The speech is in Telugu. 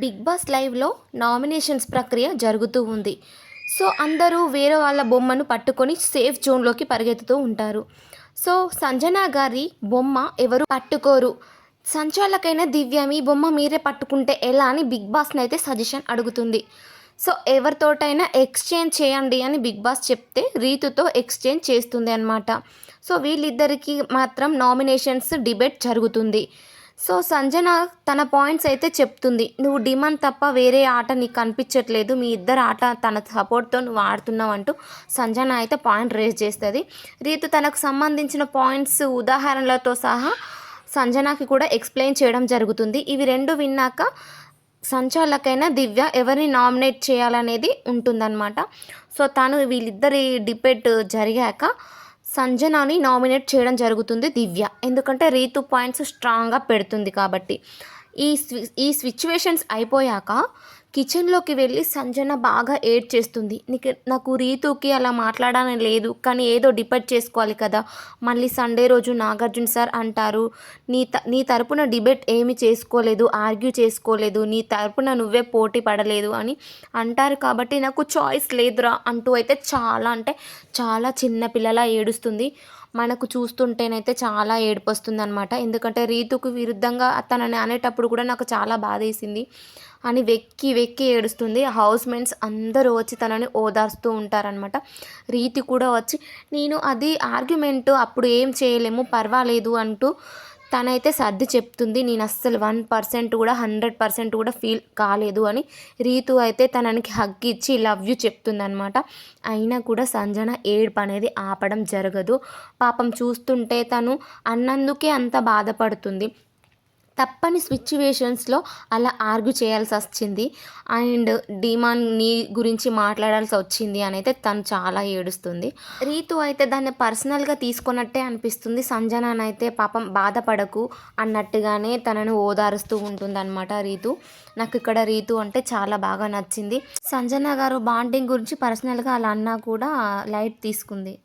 బిగ్ బాస్ లైవ్లో నామినేషన్స్ ప్రక్రియ జరుగుతూ ఉంది. సో అందరూ వేరే వాళ్ళ బొమ్మను పట్టుకొని సేఫ్ జోన్లోకి పరిగెత్తుతూ ఉంటారు. సో సంజన గారి బొమ్మ ఎవరు పట్టుకోరు. సంచాలకైన దివ్య మీ బొమ్మ మీరే పట్టుకుంటే ఎలా? అని బిగ్ బాస్ని అయితే సజెషన్ అడుగుతుంది. సో ఎవరితోటైనా ఎక్స్చేంజ్ చేయండి అని బిగ్ బాస్ చెప్తే రీతుతో ఎక్స్చేంజ్ చేస్తుంది అనమాట సో వీళ్ళిద్దరికీ మాత్రం నామినేషన్స్ డిబేట్ జరుగుతుంది. సో సంజన తన పాయింట్స్ అయితే చెప్తుంది. నువ్వు డిమాండ్ తప్ప వేరే ఆట నీకు కనిపించట్లేదు మీ ఇద్దరు ఆట తన సపోర్ట్తో నువ్వు ఆడుతున్నావు అంటూ సంజన అయితే పాయింట్ రేజ్ చేస్తుంది. రీతు తనకు సంబంధించిన పాయింట్స్ ఉదాహరణలతో సహా సంజనాకి కూడా ఎక్స్ప్లెయిన్ చేయడం జరుగుతుంది. ఇవి రెండు విన్నాక సంచాలకైనా దివ్య ఎవరిని నామినేట్ చేయాలనేది ఉంటుందన్నమాట. సో తను వీళ్ళిద్దరి డిబేట్ జరిగాక సంజనాని నామినేట్ చేయడం జరుగుతుంది దివ్య. ఎందుకంటే రీతు పాయింట్స్ స్ట్రాంగ్గా పెడుతుంది కాబట్టి. ఈ స్వి ఈ సిచ్యువేషన్స్ అయిపోయాక కిచెన్లోకి వెళ్ళి సంజన బాగా ఏడ్ చేస్తుంది నీకు నాకు రీతుకి అలా మాట్లాడాలని లేదు కానీ ఏదో డిపెట్ చేసుకోవాలి కదా. మళ్ళీ సండే రోజు నాగార్జున సార్ అంటారు నీ త నీ తరపున డిబేట్ ఏమి చేసుకోలేదు ఆర్గ్యూ చేసుకోలేదు నీ తరపున నువ్వే పోటీ పడలేదు అని అంటారు. కాబట్టి నాకు చాయిస్ లేదురా అంటూ అయితే చాలా అంటే చాలా చిన్న పిల్లలా ఏడుస్తుంది. మనకు చూస్తుంటేనైతే చాలా ఏడుపు వస్తుంది అనమాట ఎందుకంటే రీతుకు విరుద్ధంగా తనని అనేటప్పుడు కూడా నాకు చాలా బాధ వేసింది అని వెక్కి వెక్కి ఏడుస్తుంది. హౌస్ మేట్స్ అందరూ వచ్చి తనని ఓదార్స్తూ ఉంటారనమాట రీతి కూడా వచ్చి నేను అది ఆర్గ్యుమెంట్ అప్పుడు ఏం చేయలేము పర్వాలేదు అంటూ తనైతే సర్ది చెప్తుంది నేను అస్సలు వన్ పర్సెంట్ కూడా హండ్రెడ్ పర్సెంట్ కూడా ఫీల్ కాలేదు అని రీతు అయితే తననికి హగ్ ఇచ్చి లవ్ యూ చెప్తుందనమాట అయినా కూడా సంజన ఏడుపు అనేది ఆపడం జరగదు. పాపం చూస్తుంటే తను అన్నందుకే అంత బాధపడుతుంది. తప్పని సిచ్యువేషన్స్లో అలా ఆర్గ్యూ చేయాల్సి వచ్చింది. అండ్ డిమాన్ నీ గురించి మాట్లాడాల్సి వచ్చింది అని అయితే తను చాలా ఏడుస్తుంది. రీతు అయితే దాన్ని పర్సనల్గా తీసుకున్నట్టే అనిపిస్తుంది. సంజనానైతే పాపం బాధపడకు అన్నట్టుగానే తనను ఓదారుస్తూ ఉంటుందన్నమాట రీతు. నాకు ఇక్కడ రీతు అంటే చాలా బాగా నచ్చింది. సంజన గారు బాండింగ్ గురించి పర్సనల్గా అలా అన్నా కూడా లైట్ తీసుకుంది.